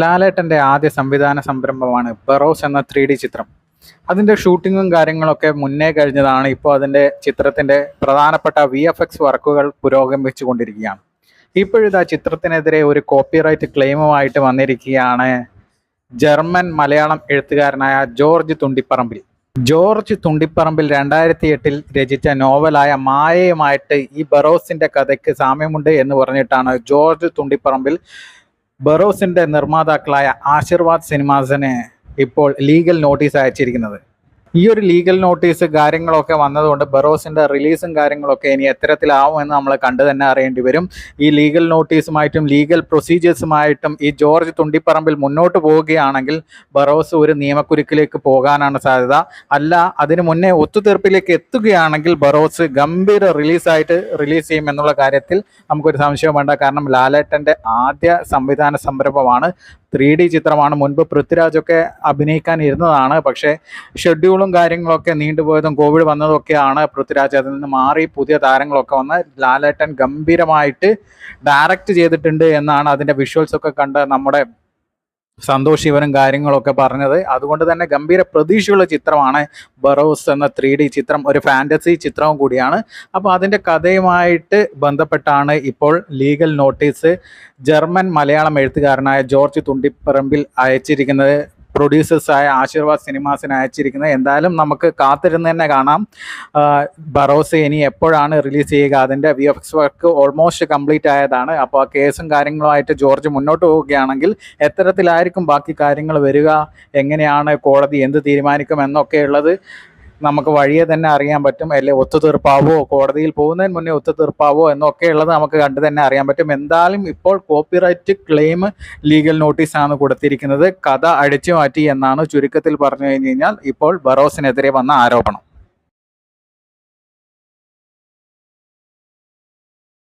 ലാലേട്ടന്റെ ആദ്യ സംവിധാന സംരംഭമാണ് ബറോസ് എന്ന ത്രീ ഡി ചിത്രം. അതിന്റെ ഷൂട്ടിങ്ങും കാര്യങ്ങളൊക്കെ മുന്നേ കഴിഞ്ഞതാണ് ഇപ്പോൾ അതിന്റെ ചിത്രത്തിന്റെ പ്രധാനപ്പെട്ട വി എഫ് എക്സ് വർക്കുകൾ പുരോഗമിച്ചു കൊണ്ടിരിക്കുകയാണ് ഇപ്പോഴിതാ ചിത്രത്തിനെതിരെ ഒരു കോപ്പിറൈറ്റ് ക്ലെയിമുമായിട്ട് വന്നിരിക്കുകയാണ് ജർമ്മൻ മലയാളം എഴുത്തുകാരനായ ജോർജ് തുണ്ടിപ്പറമ്പിൽ. ജോർജ് തുണ്ടിപ്പറമ്പിൽ രണ്ടായിരത്തി എട്ടിൽ രചിച്ച നോവലായ മായയുമായിട്ട് ഈ ബറോസിന്റെ കഥയ്ക്ക് സാമ്യമുണ്ട് എന്ന് പറഞ്ഞിട്ടാണ് ജോർജ് തുണ്ടിപ്പറമ്പിൽ ബറോസിന്റെ നിർമ്മാതാക്കളായ ആശീർവാദ് സിനിമാസിന് ഇപ്പോൾ ലീഗൽ നോട്ടീസ് അയച്ചിരിക്കുന്നത്. ഈ ഒരു ലീഗൽ നോട്ടീസ് കാര്യങ്ങളൊക്കെ വന്നതുകൊണ്ട് ബറോസിന്റെ റിലീസും കാര്യങ്ങളൊക്കെ ഇനി എത്തരത്തിലാവും എന്ന് നമ്മൾ കണ്ടു തന്നെ അറിയേണ്ടി വരും. ഈ ലീഗൽ നോട്ടീസുമായിട്ടും ലീഗൽ പ്രൊസീജിയേഴ്സുമായിട്ടും ഈ ജോർജ് തുണ്ടിപ്പറമ്പിൽ മുന്നോട്ട് പോവുകയാണെങ്കിൽ ബറോസ് ഒരു നിയമക്കുരുക്കിലേക്ക് പോകാനാണ് സാധ്യത. അല്ല അതിനു മുന്നേ ഒത്തുതീർപ്പിലേക്ക് എത്തുകയാണെങ്കിൽ ബറോസ് ഗംഭീര റിലീസായിട്ട് റിലീസ് ചെയ്യും എന്നുള്ള കാര്യത്തിൽ നമുക്കൊരു സംശയം വേണ്ട. കാരണം ലാലേട്ടന്റെ ആദ്യ സംവിധാന സംരംഭമാണ് ത്രീ ഡി ചിത്രമാണ്. മുൻപ് പൃഥ്വിരാജൊക്കെ അഭിനയിക്കാൻ ഇരുന്നതാണ്. പക്ഷേ ഷെഡ്യൂളും കാര്യങ്ങളൊക്കെ നീണ്ടുപോയതും കോവിഡ് വന്നതൊക്കെയാണ് പൃഥ്വിരാജ് അതിൽ നിന്ന് മാറി പുതിയ താരങ്ങളൊക്കെ വന്ന് ലാലേട്ടൻ ഗംഭീരമായിട്ട് ഡയറക്റ്റ് ചെയ്തിട്ടുണ്ട് എന്നാണ് അതിന്റെ വിഷ്വൽസൊക്കെ കണ്ട് നമ്മുടെ സന്തോഷ് കാര്യങ്ങളൊക്കെ പറഞ്ഞത്. അതുകൊണ്ട് തന്നെ ഗംഭീര പ്രതീക്ഷയുള്ള ചിത്രമാണ് ബറോസ് എന്ന ത്രീ ഡി ചിത്രം ഒരു ഫാന്റസി ചിത്രവും കൂടിയാണ്. അപ്പോൾ അതിന്റെ കഥയുമായിട്ട് ബന്ധപ്പെട്ടാണ് ഇപ്പോൾ ലീഗൽ നോട്ടീസ് ജർമ്മൻ മലയാളം എഴുത്തുകാരനായ ജോർജ് തുണ്ടിപ്പറമ്പിൽ അയച്ചിരിക്കുന്നത് പ്രൊഡ്യൂസേഴ്സായ ആശീർവാദ് സിനിമാസിന് അയച്ചിരിക്കുന്നത്. എന്തായാലും നമുക്ക് കാത്തിരുന്ന് തന്നെ കാണാം. ബറോസ് ഇനി എപ്പോഴാണ് റിലീസ് ചെയ്യുക? അതിന്റെ V F X work almost complete ആയതാണ്. അപ്പോൾ ആ കേസും കാര്യങ്ങളുമായിട്ട് ജോർജ് മുന്നോട്ട് പോവുകയാണെങ്കിൽ എത്തരത്തിലായിരിക്കും ബാക്കി കാര്യങ്ങൾ വരിക. എങ്ങനെയാണ് കോടതി എന്ത് തീരുമാനിക്കും എന്നൊക്കെ ഉള്ളത് നമുക്ക് വഴിയെ തന്നെ അറിയാൻ പറ്റും. അല്ലെ? ഒത്തുതീർപ്പാവോ? കോടതിയിൽ പോകുന്നതിന് മുന്നേ ഒത്തുതീർപ്പാവോ എന്നൊക്കെ ഉള്ളത് നമുക്ക് കണ്ടു തന്നെ അറിയാൻ പറ്റും. എന്തായാലും ഇപ്പോൾ കോപ്പിറൈറ്റ് ക്ലെയിം ലീഗൽ നോട്ടീസാണ് കൊടുത്തിരിക്കുന്നത്. കഥ അടിച്ചു മാറ്റി എന്നാണ് ചുരുക്കത്തിൽ പറഞ്ഞു കഴിഞ്ഞു കഴിഞ്ഞാൽ ഇപ്പോൾ ബറോസിനെതിരെ വന്ന ആരോപണം.